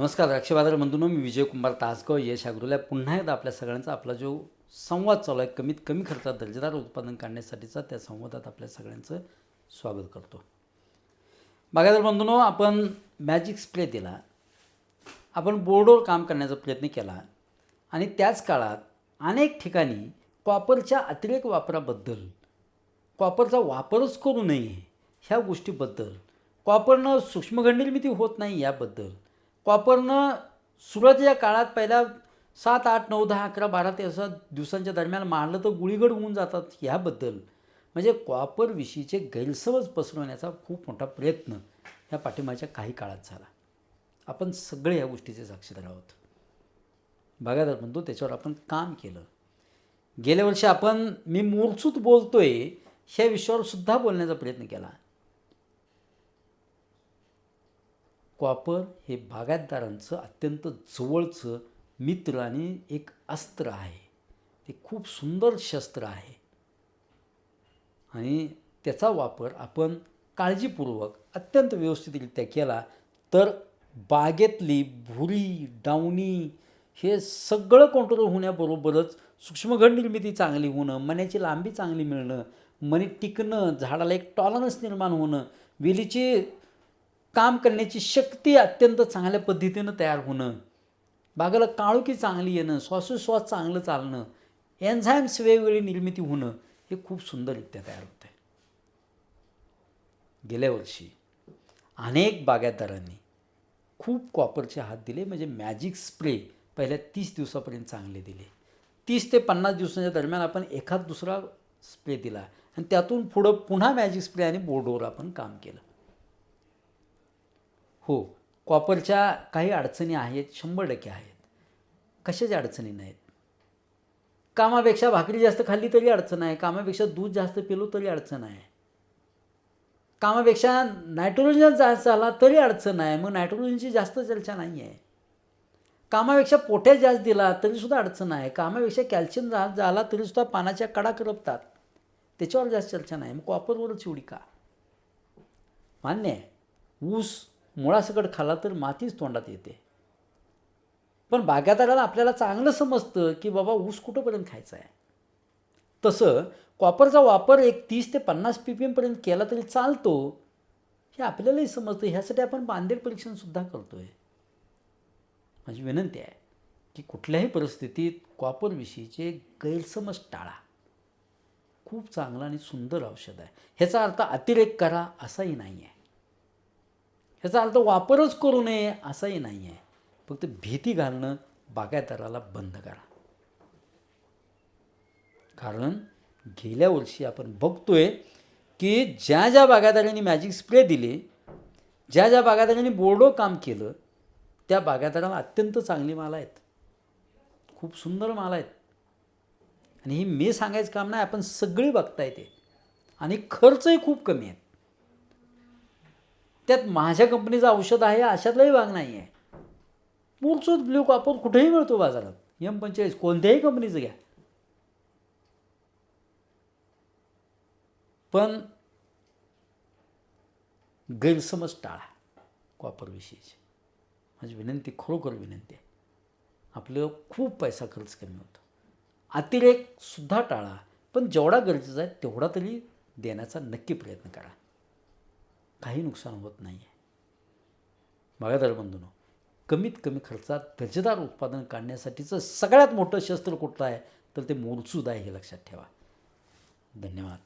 नमस्कार द्राक्षबाजार बंधूंनो मी विजय कुमार तासगाव यश पुन्हा एकदा आपल्या सगळ्यांचा आपला जो संवाद चालू आहे कमीत कमी खर्चात दर्जेदार उत्पादन काढण्यासाठीचा त्या संवादात आपल्या सगळ्यांचं स्वागत करतो. बागायदार बंधूंनो आपण मॅजिक स्प्रे दिला. आपण बोर्डवर काम करण्याचा प्रयत्न केला. आणि त्याच काळात अनेक ठिकाणी कॉपरच्या अतिरेक वापराबद्दल कॉपरचा वापरच करू नये ह्या गोष्टीबद्दल कॉपरनं सूक्ष्मखंडनिर्मिती होत नाही याबद्दल कॉपरनं सुरुवातीच्या काळात पहिल्या सात आठ नऊ दहा अकरा बारा ते असं दिवसांच्या दरम्यान मारलं तर गुळीगड होऊन जातात ह्याबद्दल. म्हणजे कॉपरविषयीचे गैरसमज पसरवण्याचा खूप मोठा प्रयत्न ह्या पाठिंबाच्या काही काळात झाला. आपण सगळे ह्या गोष्टीचे साक्षीदार आहोत. बागायदार म्हणतो त्याच्यावर आपण काम केलं. गेल्या वर्षी आपण मी मूर्छूत बोलतोय ह्या विषयावर सुद्धा बोलण्याचा प्रयत्न केला. कॉपर हे बागायतदारांचं अत्यंत जवळचं मित्र आणि एक अस्त्र आहे. ते खूप सुंदर शस्त्र आहे. आणि त्याचा वापर आपण काळजीपूर्वक अत्यंत व्यवस्थितरित्या केला तर बागेतली भुरी डावणी हे सगळं कंट्रोल होण्याबरोबरच सूक्ष्मघड निर्मिती चांगली होणं मण्याची लांबी चांगली मिळणं मनी टिकणं झाडाला एक टॉलरन्स निर्माण होणं वेलीची काम करण्याची शक्ती अत्यंत चांगल्या पद्धतीनं तयार होणं. बागेला काळुकी चांगली येणं श्वासोश्वास चांगलं चालणं एन्झाईम्स वेगवेगळी निर्मिती होणं हे खूप सुंदररित्या तयार होतं आहे गेल्या वर्षी अनेक बागायतदारांनी खूप कॉपरचे हात दिले म्हणजे मॅजिक स्प्रे पहिल्या तीस दिवसापर्यंत चांगले दिले. तीस ते पन्नास दिवसांच्या दरम्यान आपण एखाद दुसरा स्प्रे दिला आणि त्यातून पुढं पुन्हा मॅजिक स्प्रे आणि बोर्डवर आपण काम केलं. हो. कॉपरच्या काही अडचणी आहेत शंभर टक्के आहेत. कशाच्या अडचणी नाहीत? कामापेक्षा भाकरी जास्त खाल्ली तरी अडचण आहे. कामापेक्षा दूध जास्त पिलो तरी अडचण आहे. कामापेक्षा नायट्रोजन जास्त झाला तरी अडचण आहे. मग नायट्रोजनची जास्त चर्चा नाही आहे कामापेक्षा पोटॅश जास्त दिला तरीसुद्धा अडचण आहे. कामापेक्षा कॅल्शियम जास्त झाला तरीसुद्धा पानाच्या कडा करपतात त्याच्यावर जास्त चर्चा नाही. मग कॉपरवरच एवढी का? मान्य आहे. ऊस मुळासकट खाला तर मातीच तोंडात येते. पण बागायतदाराला आपल्याला चांगलं समजतं की बाबा ऊस कुठंपर्यंत खायचा आहे? तसं कॉपरचा वापर एक तीस ते पन्नास पी पी एमपर्यंत केला तरी चालतो हे आपल्यालाही समजतं. ह्यासाठी आपण बांधेर परीक्षणसुद्धा करतो आहे माझी विनंती आहे की कुठल्याही परिस्थितीत कॉपरविषयीचे गैरसमज टाळा. खूप चांगलं आणि सुंदर औषध आहे. ह्याचा अर्थ अतिरेक करा असाही नाही आहे ह्याचा अर्थ वापरच करू नये असाही नाही आहे फक्त भीती घालणं बागायतदाराला बंद करा. कारण गेल्या वर्षी आपण बघतोय की ज्या ज्या बागायतदारांनी मॅजिक स्प्रे दिले ज्या ज्या बागायतदारांनी बोर्डो काम केलं त्या बागायतदाराला अत्यंत चांगली माल आहेत. खूप सुंदर माल आहेत. आणि ही मी सांगायचं काम नाही आपण सगळी बघता येते आणि खर्चही खूप कमी आहेत. त्यात माझ्या कंपनीचं औषध आहे अशातलाही भाग नाही आहे मूळचूत ब्ल्यू कॉपर कुठेही मिळतो बाजारात. एम पंचेचाळीस कोणत्याही कंपनीचं घ्या. पण गैरसमज टाळा कॉपरविषयीची माझी विनंती खरोखर विनंती आहे. आपलं खूप पैसा खर्च कमी होतो. अतिरेकसुद्धा टाळा पण जेवढा गरजेचा आहे तेवढा तरी देण्याचा नक्की प्रयत्न करा. काही नुकसान होत नाही आहे बागायदार बंधून कमीत कमी खर्चात दर्जेदार उत्पादन काढण्यासाठीचं सगळ्यात मोठं शस्त्र कुठलं आहे? तर ते मोरचूद आहे हे लक्षात ठेवा. धन्यवाद.